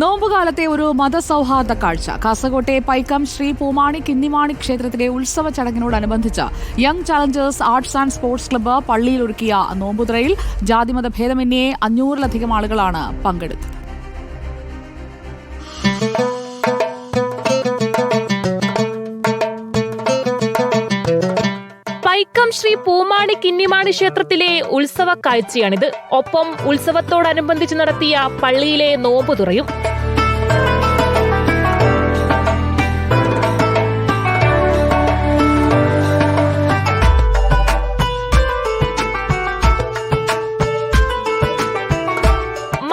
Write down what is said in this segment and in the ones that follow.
നോമ്പുകാലത്തെ ഒരു മതസൗഹാർദ്ദ കാഴ്ച. കാസർകോട്ടെ പൈക്കം ശ്രീ പൂമാണി കിന്നിമാണി ക്ഷേത്രത്തിലെ ഉത്സവ ചടങ്ങിനോടനുബന്ധിച്ച് Young Challengers Arts and Sports Club പള്ളിയിൽ ഒരുക്കിയ നോമ്പുതുറയിൽ ജാതിമത ഭേദമന്യേ അഞ്ഞൂറിലധികം ആളുകളാണ് പങ്കെടുത്തത്. പൈക്കം ശ്രീ പൂമാണി കിന്നിമാണി ക്ഷേത്രത്തിലെ ഉത്സവ കാഴ്ചയാണിത് ഒപ്പം ഉത്സവത്തോടനുബന്ധിച്ച് നടത്തിയ പള്ളിയിലെ നോമ്പ്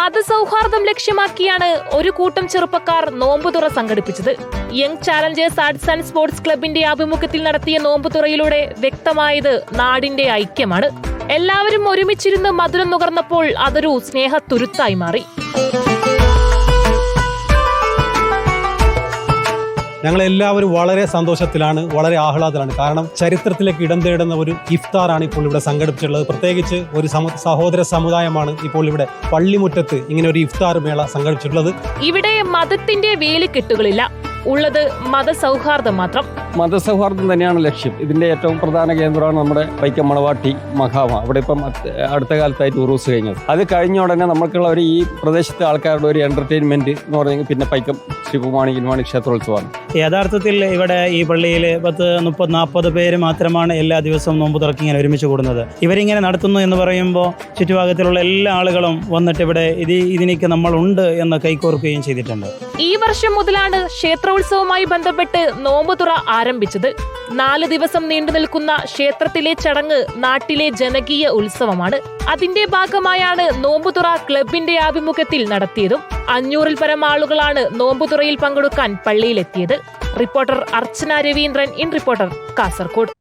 മതസൗഹാർദ്ദം ലക്ഷ്യമാക്കിയാണ് ഒരു കൂട്ടം ചെറുപ്പക്കാർ നോമ്പുതുറ സംഘടിപ്പിച്ചത്. Young Challengers Arts and Sports ക്ലബിന്റെ ആഭിമുഖ്യത്തിൽ നടത്തിയ നോമ്പുതുറയിലൂടെ വ്യക്തമായത് നാടിന്റെ ഐക്യമാണ്. എല്ലാവരും ഒരുമിച്ചിരുന്ന് മധുരം നുകർന്നപ്പോൾ അതൊരു സ്നേഹത്തുരുത്തായി മാറി. ഞങ്ങളെല്ലാവരും വളരെ സന്തോഷത്തിലാണ് വളരെ ആഹ്ലാദത്തിലാണ്. കാരണം ചരിത്രത്തിലേക്ക് ഇടം തേടുന്ന ഒരു ഇഫ്താറാണ് ഇപ്പോൾ ഇവിടെ സംഘടിപ്പിച്ചിട്ടുള്ളത്. പ്രത്യേകിച്ച് ഒരു സഹോദര സമുദായമാണ് ഇപ്പോൾ ഇവിടെ പള്ളിമുറ്റത്ത് ഇങ്ങനെ ഒരു ഇഫ്താർ മേള സംഘടിപ്പിച്ചിട്ടുള്ളത്. ഇവിടെ മതത്തിന്റെ വേലിക്കെട്ടുകളില്ല. ഉള്ളത് മതസൗഹാർദ്ദം മാത്രം. മതസൗഹാർദ്ദം തന്നെയാണ് ലക്ഷ്യം. ഇതിന്റെ ഏറ്റവും പ്രധാന കേന്ദ്രമാണ് നമ്മുടെ വൈക്കം മണവാട്ടി മഹാമ. അവിടെ ഇപ്പം അടുത്ത കാലത്തായി ടൂറിസ്റ്റ് കഴിഞ്ഞത്. അത് കഴിഞ്ഞ ഉടനെ നമുക്കുള്ള ഒരു ഈ പ്രദേശത്തെ ആൾക്കാരുടെ ഒരു എന്റർടൈൻമെന്റ് എന്ന് പറയുന്നത് പിന്നെ പൈക്കം ശ്രീകുമാണി കിൽമാണി ക്ഷേത്രോത്സവമാണ്. യഥാർത്ഥത്തിൽ ഇവിടെ ഈ പള്ളിയിൽ പത്ത് മുപ്പത് നാൽപ്പത് പേര് മാത്രമാണ് എല്ലാ ദിവസവും നോമ്പ് തുറക്കി ഇങ്ങനെ ഒരുമിച്ച് കൂടുന്നത്. ഇവരിങ്ങനെ നടത്തുന്നു എന്ന് പറയുമ്പോൾ ചുറ്റുഭാഗത്തിലുള്ള എല്ലാ ആളുകളും വന്നിട്ട് ഇവിടെ ഇത് നമ്മൾ ഉണ്ട് എന്ന് കൈകോർക്കുകയും ചെയ്തിട്ടുണ്ട്. ഈ വർഷം മുതലാണ് ക്ഷേത്രോത്സവവുമായി ബന്ധപ്പെട്ട് നോമ്പുതുറ ആരംഭിച്ചത്. നാല് ദിവസം നീണ്ടു നിൽക്കുന്ന ക്ഷേത്രത്തിലെ ചടങ്ങ് നാട്ടിലെ ജനകീയ ഉത്സവമാണ്. അതിന്റെ ഭാഗമായാണ് നോമ്പുതുറ ക്ലബിന്റെ ആഭിമുഖ്യത്തിൽ നടത്തിയതും. അഞ്ഞൂറിൽ പരം ആളുകളാണ് നോമ്പുതുറയിൽ പങ്കെടുക്കാൻ പള്ളിയിലെത്തിയത്. Reporter Archana Raveendran in reporter Kasaragod.